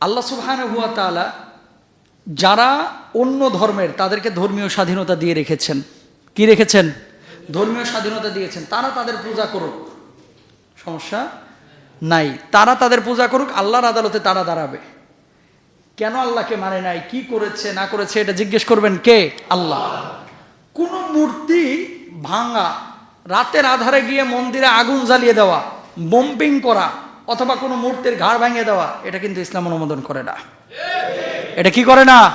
আল্লাহ সুবহান হুয়া তাআলা যারা অন্য ধর্মের, তাদেরকে ধর্মীয় স্বাধীনতা দিয়ে রেখেছেন। কি রেখেছেন? ধর্মীয় স্বাধীনতা দিয়েছেন। তারা তাদের পূজা করুক। সমস্যা নাই। তারা তাদের পূজা করুক, আল্লাহর আদালতে তারা দাঁড়াবে। কেন আল্লাহকে মানে নাই? কি করেছে, না করেছে, এটা জিজ্ঞেস করবেন কে? আল্লাহ। কোন মূর্তি ভাঙা, রাতের আধারে গিয়ে মন্দিরে আগুন জ্বালিয়ে দেওয়া বম্পিং করা অথবা কোনো মূর্তির ঘাড় ভেঙে দেওয়া, এটা কিন্তু ইসলাম অনুমোদন করে না। এটা কি করে না?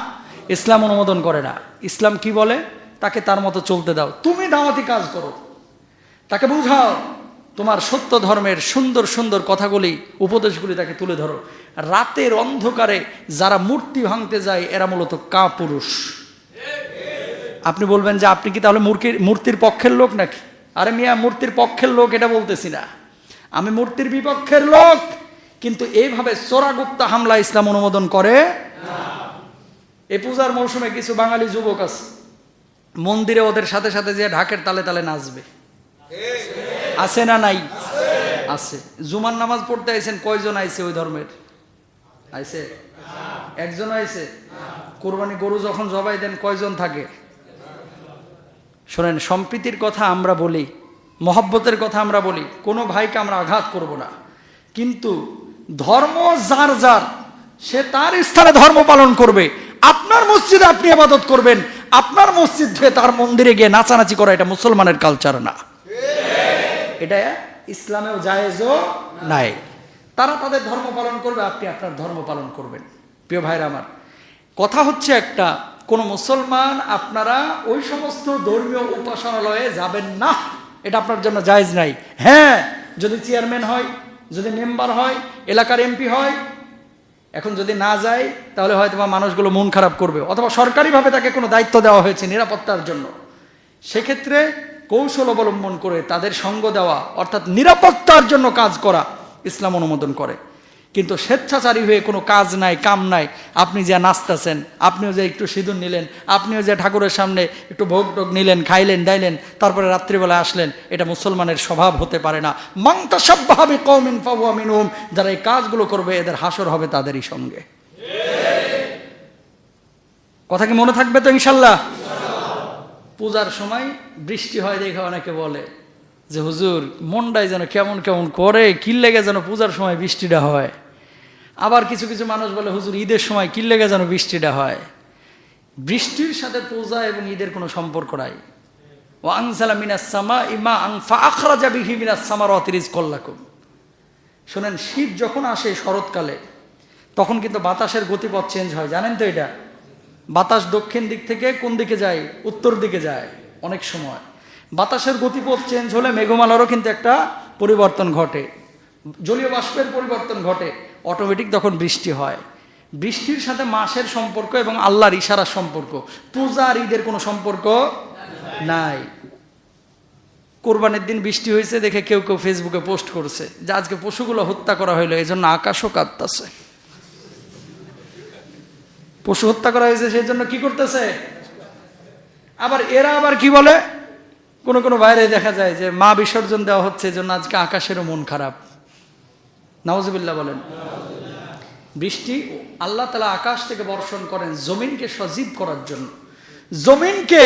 ইসলাম অনুমোদন করে না। ইসলাম কি বলে? তাকে তার মতো চলতে দাও। তুমি দাওয়াতি কাজ করো। তাকে বুঝাও, তোমার সত্য ধর্মের সুন্দর সুন্দর কথাগুলি, উপদেশগুলি তাকে তুলে ধরো। রাতের অন্ধকারে যারা মূর্তি ভাঙতে যায়, এরা মূলত কা পুরুষ আপনি বলবেন যে, আপনি কি তাহলে মূর্তির মূর্তির পক্ষের লোক নাকি? আরে মিয়া, মূর্তির পক্ষের লোক এটা বলতেছি না। আমি মূর্তির বিপক্ষের লোক, কিন্তু এইভাবে চোরাগুপ্তা হামলা ইসলাম অনুমোদন করে এই পূজার মৌসুমে কিছু বাঙালি যুবক আছে। মন্দিরে ওদের সাথে সাথে যে ঢাকের তালে তালে নাচবে। আছে না নাই? আছে। জুমার নামাজ পড়তে আইছেন কয়জন আইছে ওই ধর্মের? আইছে? একজন আইছে? কোরবানি গরু যখন জবাই দেন কয়জন থাকে? শোনেন, সম্প্রীতির কথা আমরা বলি। মহব্বতের কথা আমরা বলি, কোনো ভাইকে আমরা আঘাত করব না। কিন্তু ধর্ম যার যার, সে তার স্থানে ধর্ম পালন করবে। আপনার মসজিদে আপনি আবাদত করবেন, আপনার মসজিদ থেকে তার মন্দিরে গিয়ে নাচানাচি করা এটা মুসলমানের কালচার না। এটা ইসলামেও জায়েজও নাই। তারা তাদের ধর্ম পালন করবে, আপনি আপনার ধর্ম পালন করবেন। প্রিয় ভাইরা আমার, কথা হচ্ছে একটা, কোন মুসলমান আপনারা ওই সমস্ত ধর্মীয় উপাসনালয়ে যাবেন না। এটা আপনার জন্য জায়জ নাই। হ্যাঁ যদি চেয়ারম্যান হয়, যদি মেম্বার হয়, এলাকার এমপি হয়, এখন যদি না যায়, তাহলে হয়তো বা মানুষগুলো মন খারাপ করবে। অথবা সরকারিভাবে তাকে কোনো দায়িত্ব দেওয়া হয়েছে নিরাপত্তার জন্য। সেক্ষেত্রে কৌশল অবলম্বন করে তাদের সঙ্গ দেওয়া, অর্থাৎ নিরাপত্তার জন্য কাজ করা ইসলাম অনুমোদন করে। কিন্তু স্বেচ্ছাচারী হয়ে কোনো কাজ নাই, কাম নাই, আপনি যে নাচতেছেন, আপনিও যে একটু সিঁদুর নিলেন, আপনিও যে ঠাকুরের সামনে একটু ভোগ টোগ নিলেন, খাইলেন, দাইলেন, তারপরে রাত্রিবেলা আসলেন, এটা মুসলমানের স্বভাব হতে পারে না। মাংতা কৌমিন পাবু আমিনুম যারা এই কাজগুলো করবে, এদের হাসর হবে তাদেরই সঙ্গে। কথা কি মনে থাকবে তো, ইনশাল্লাহ? পূজার সময় বৃষ্টি হয় দেখে অনেকে বলে যে, হুজুর, মনটাই যেন কেমন কেমন করে, কি লেগে যেন পূজার সময় বৃষ্টিটা হয়। আবার কিছু কিছু মানুষ বলে, হুজুর, ঈদের সময় কি লেগে যেন বৃষ্টিটা হয়? বৃষ্টির সাথে পূজা এবং ঈদের কোনো সম্পর্ক নাই। ও আংসালা মিনাস সামা ইমা আং ফাখরা যাবি হি মিনাস সামার অতিরিজ কল্লাকুম শোনেন, শীত যখন আসে শরৎকালে, তখন কিন্তু বাতাসের গতিপথ চেঞ্জ হয়। জানেন তো এটা? বাতাস দক্ষিণ দিক থেকে কোন দিকে যায়? উত্তর দিকে যায় অনেক সময়। বাতাসের গতিপথ চেঞ্জ হলে মেঘমালারও কিন্তু একটা পরিবর্তন ঘটে। জলীয় বাষ্পের পরিবর্তন ঘটে অটোমেটিক তখন বৃষ্টি হয়। বৃষ্টির সাথে মাসের সম্পর্ক এবং আল্লাহর ইশারার সম্পর্ক। পূজা আর ঈদের কোনো সম্পর্ক নাই। কোরবানির দিন বৃষ্টি হয়েছে দেখে কেউ কেউ ফেসবুকে পোস্ট করছে যে আজকে পশুগুলো হত্যা করা হইল এই জন্য আকাশও কাঁদতেছে পশু হত্যা করা হয়েছে সেই জন্য কি করতেছে? আবার এরা আবার কি বলে? কোনো কোনো বাইরে দেখা যায় যে মা বিসর্জন দেওয়া হচ্ছে জন্য আজকে আকাশেরও মন খারাপ। নওয়াজবিল্লা বলেন, বৃষ্টি আল্লাহ তালা আকাশ থেকে বর্ষণ করেন জমিনকে সজীব করার জন্য, জমিনকে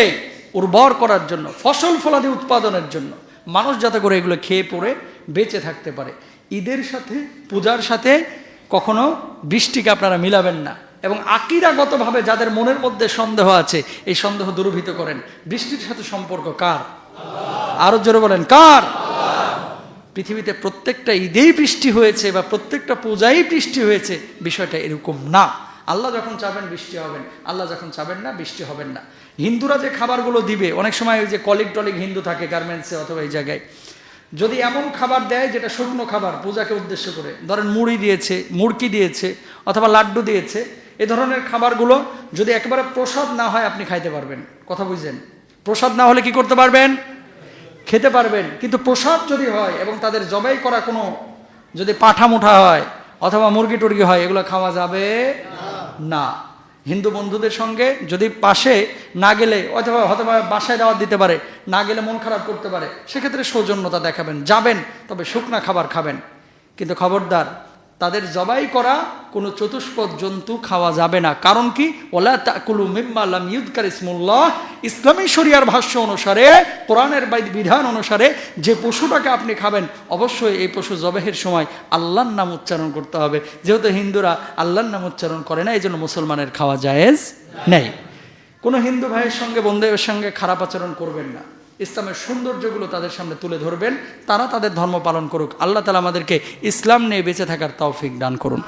উর্বর করার জন্য, ফসল ফলাদি উৎপাদনের জন্য, মানুষ যাতে করে এগুলো খেয়ে পড়ে, বেঁচে থাকতে পারে। ঈদের সাথে, পূজার সাথে কখনো বৃষ্টিকে আপনারা মিলাবেন না। এবং আকিরাগতভাবে যাদের মনের মধ্যে সন্দেহ আছে, এই সন্দেহ দূরভূত করেন। বৃষ্টির সাথে সম্পর্ক কার? আরও জোরে বলেন, কার? পৃথিবীতে প্রত্যেকটা ঈদেই বৃষ্টি হয়েছে বা প্রত্যেকটা পূজাই বৃষ্টি হয়েছে, বিষয়টা এরকম না। আল্লাহ যখন চাবেন বৃষ্টি হবেন, আল্লাহ যখন চাবেন না, বৃষ্টি হবেন না। হিন্দুরা যে খাবারগুলো দিবে, অনেক সময় ওই যে কলিগ টলিগ হিন্দু থাকে গার্মেন্টসে অথবা এই জায়গায়, যদি এমন খাবার দেয় যেটা শুকনো খাবার, পূজাকে উদ্দেশ্য করে, ধরেন মুড়ি দিয়েছে, মুড়কি দিয়েছে, অথবা লাড্ডু দিয়েছে, এ ধরনের খাবারগুলো যদি একেবারে প্রসাদ না হয়, আপনি খাইতে পারবেন। কথা বুঝছেন প্রসাদ না হলে কি করতে পারবেন? খেতে পারবেন, কিন্তু প্রসাদ যদি হয় এবং তাদের জবাই করা কোনো যদি পাঠা মুঠা হয় অথবা মুরগি টুরগি হয়, এগুলো খাওয়া যাবে না। হিন্দু বন্ধুদের সঙ্গে যদি পাশে না গেলে অথবা হয়তোবা বাসায় দাওয়াত দিতে পারে, না গেলে মন খারাপ করতে পারে, সেক্ষেত্রে সৌজন্যতা দেখাবেন, যাবেন, তবে শুকনা খাবার খাবেন। কিন্তু খবরদার তাদের জবাই করা কোনো চতুষ্পদ জন্তু খাওয়া যাবে না। কারণ কি? ইসলামী শরিয়ার ভাষ্য অনুসারে, কোরআনের বিধান অনুসারে যে পশুটাকে আপনি খাবেন, অবশ্যই এই পশু জবাহের সময় আল্লাহর নাম উচ্চারণ করতে হবে। যেহেতু হিন্দুরা আল্লাহর নাম উচ্চারণ করে না এই জন্য মুসলমানের খাওয়া জায়েজ নেই। কোনো হিন্দু ভাইয়ের সঙ্গে, বন্ধুদের সঙ্গে খারাপ আচরণ করবেন না। ইসলামের সৌন্দর্যগুলো তাদের সামনে তুলে ধরবেন। তারা তাদের ধর্ম পালন করুক। আল্লাহ তালা আমাদেরকে ইসলাম নিয়ে বেঁচে থাকার তৌফিক দান করুন।